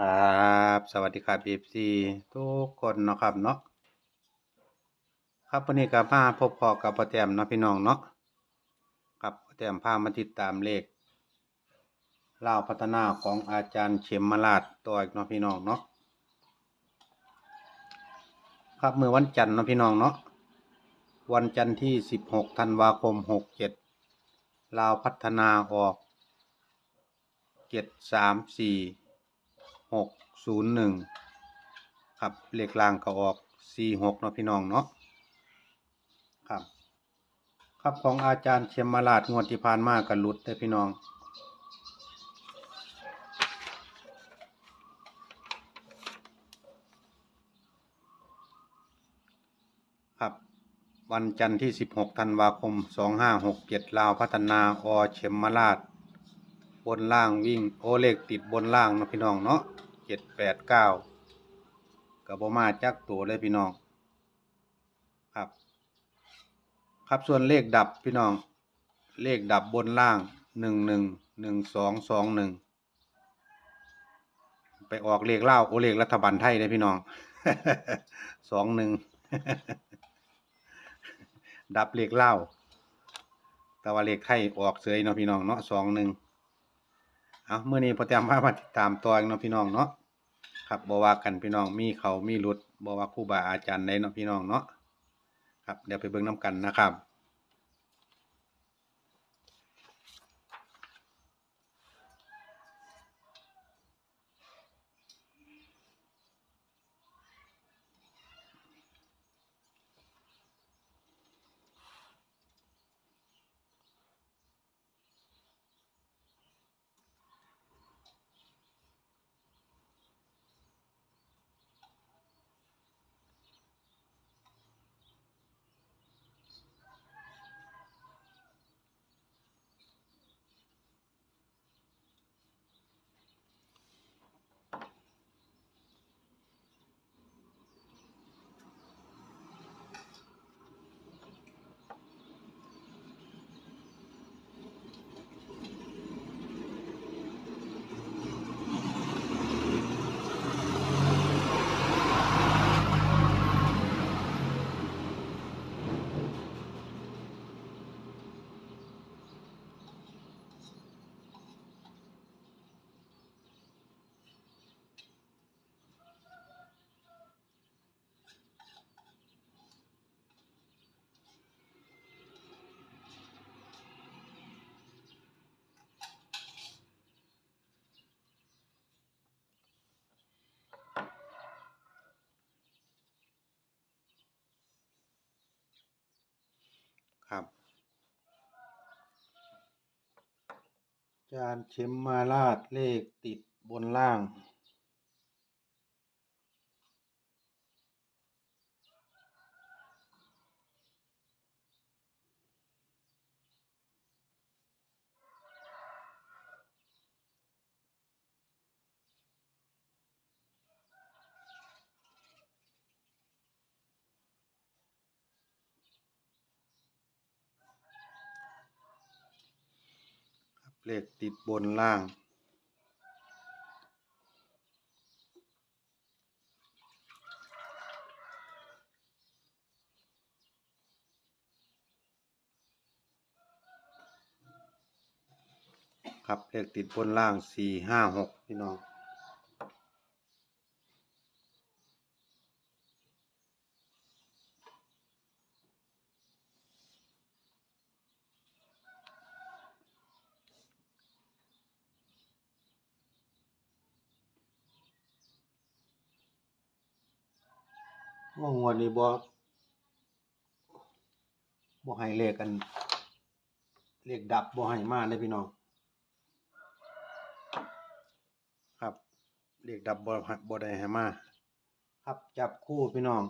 ครับสวัสดีครับ FC ทุกคนเนาะครับเนาะครับวันนี้ก็มาพบพอกับพ่อแต้มเนาะพี่น้องเนาะครับพ่อแต้มพามาติดตามเลขเล่าพัฒนาของอาจารย์เข็มมาลาดตัวอีกเนาะพี่น้องเนาะครับเมื่อวันจันทร์เนาะพี่น้องเนาะวันจันทร์ที่ 16ธันวาคม 67ลาวพัฒนาออก 734 หกศูนย์หนึ่งครับเลขล่างก็ออกสี่หกเนาะพี่น้องเนาะครับ ครับของอาจารย์เชมมาลาดงวดที่ผ่านมากันลุดแต่พี่น้องครับวันจันทร์ที่สิบหกธันวาคมสองห้าหกเจ็ดลาวพัฒนาอเชมมาลาด บนล่างวิ่งโอเลขติดบนล่างนะพี่น้องเนาะ จ็ดแปดเก้ากับบมาจักตัวเลยพี่น้อง ครับ ครับส่วนเลขดับพี่น้อง เลขดับบนล่างหนึ่งหนึ่งหนึ่งสองสองหนึ่งไปออกเลขเล่าโอเลขรัฐบาลไทยเลยพี่น้องสองหนึ่งดับเลขเล่าแต่ว่าเลขไทยออกเสยเนาะพี่น้องเนาะสองหนึ่งเอาเมื่อนี้พอแต้มมาติดตามตัวเองเนาะพี่น้องเนาะ ครับบอว่ากันพี่น้องมีเขามีรุดบอว่าครูบาอาจารย์ในเนาะพี่น้องเนาะครับเดี๋ยวไปเบิ่งน้กันนะครับ ครับ จานเข็มมาลาดเลขติดบนล่าง เลขติดบนล่าง ครับเลขติดบนล่างสี่ห้าหกพี่น้อง งวดนี้บ่บ่ให้เลขกัน เลขดับบ่ให้มาเลยพี่น้อง ครับ เลขดับบ่บ่ได้ให้มาครับจับคู่พี่น้อง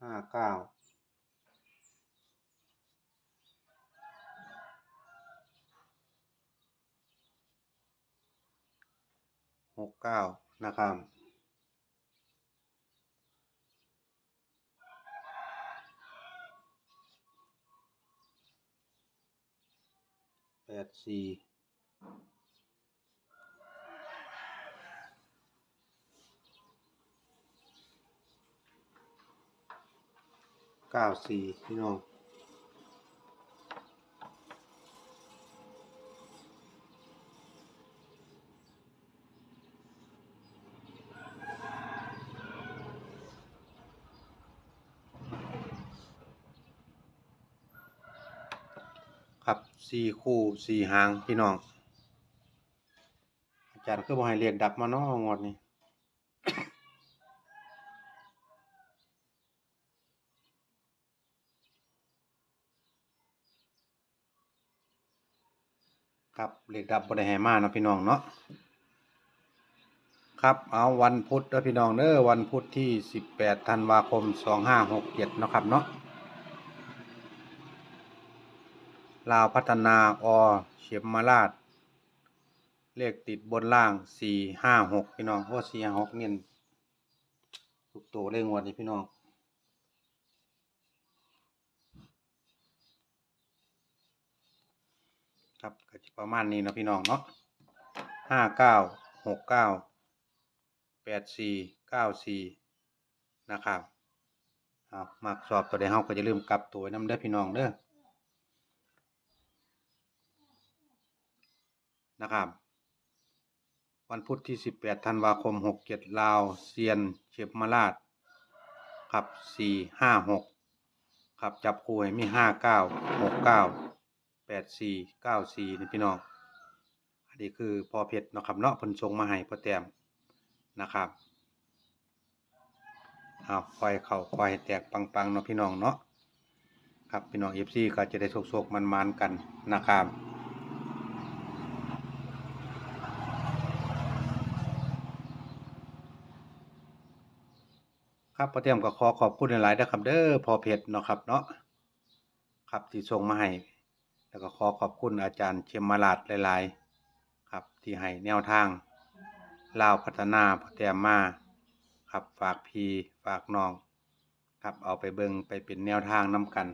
ห้าเก้า หกเก้านะครับ แปดสี่เก้าสี่พี่น้อง สี่คู่สี่หางพี่น้อง อาจารย์คือบ่ให้เรียกดับมาเนาะงวดนี้ครับเรียกดับบ่ได้ให้มานะพี่น้องเนาะครับเอาวันพุธเด้อพี่น้องเด้อวันพุธที่ 18ธันวาคม 2567เนะครับเนาะ ลาวพัฒนาอเฉียมมาราชเลขติดบนล่างสี่ห้าหกพี่น้องโอ้สี่ห้าหกเนี่ยทุกตัวเลขงวดนี้พี่น้องครับก็จะประมาณนี้นะพี่น้องเนาะห้าเก้าหกเก้าแปดสี่เก้าสี่นะครับเอามากสอบตัวใดเฮาก็จะลืมกลับตัวน้ำเด้อพี่น้องเด้อ นะครับ วันพุธที่ 18ธันวาคม 67 ลาวเซียนเชียบมาราชครับ 456ครับจับคู่ให้มี 59 69 84 94นี่พี่น้อง อันนี้คือพอเพชรเนาะครับเนาะเพิ่นส่งมาให้พ่อแต้มนะครับเอาคอยเข้าคอยแตกปังๆเนาะพี่น้องเนาะครับพี่น้อง FC ก็จะได้โชคๆมันๆกันนะครับ ครับพ่อเตรียมก็ขอขอบคุณหลายๆนะครับเด้อพอเพชรเนาะครับเนาะครับที่ส่งมาให้แล้วก็ขอขอบคุณอาจารย์เชียมมาลาดหลายๆครับที่ให้แนวทางลาวพัฒนาพ่อเตรียมมาครับฝากพีฝากน้อง ครับเอาไปเบิงไปเป็นแนวทางนํกัน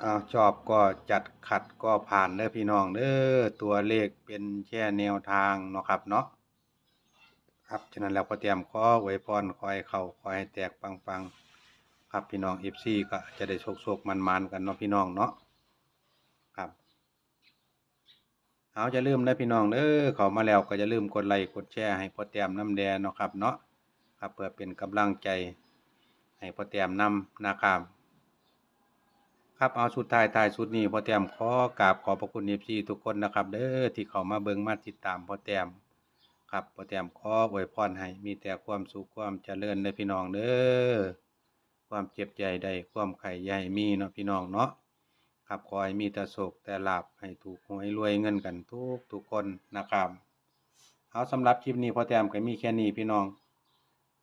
เอาชอบก็จัดขัดก็ผ่านเด้อพี่น้องเด้อตัวเลขเป็นแค่แนวทางเนาะครับเนาะ ครับฉะนั้นแล้วพอเตรียมขอไว้พรขอให้เข้าขอให้แตกปังๆครับพี่น้อง FC ก็จะได้โชคๆมันๆกันเนาะพี่น้องเนาะครับเอาจะลืมนะพี่น้องเด้อเข้ามาแล้วก็จะลืมกดไลค์กดแชร์ให้พอเตรียมน้ำแดงเนาะครับเนาะครับเพื่อเป็นกำลังใจให้พอเตรียมนำนะครับครับเอาสุดท้ายท้ายสุดนี้พอเตรียมขอกราบขอบพระคุณ FC ทุกคนนะครับเด้อที่เข้ามาเบิ่งมาติดตามพอเตรียม ครับพอแต้มขออวยพรให้มีแต่ความสุขความเจริญในพี่น้องเด้อความเจ็บใจใดความไข่ใหญ่มีเนาะพี่น้องเนาะครับขอให้มีแต่โศกแต่ลาบให้ถูกหวยรวยเงินกันทุกทุกคนนะครับเอาสำหรับคลิปนี้พอแต้มก็มีแค่นี้พี่น้อง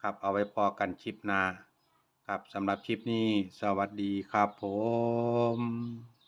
ครับเอาไว้พอกันคลิปหน้าครับสำหรับคลิปนี้ สวัสดีครับผม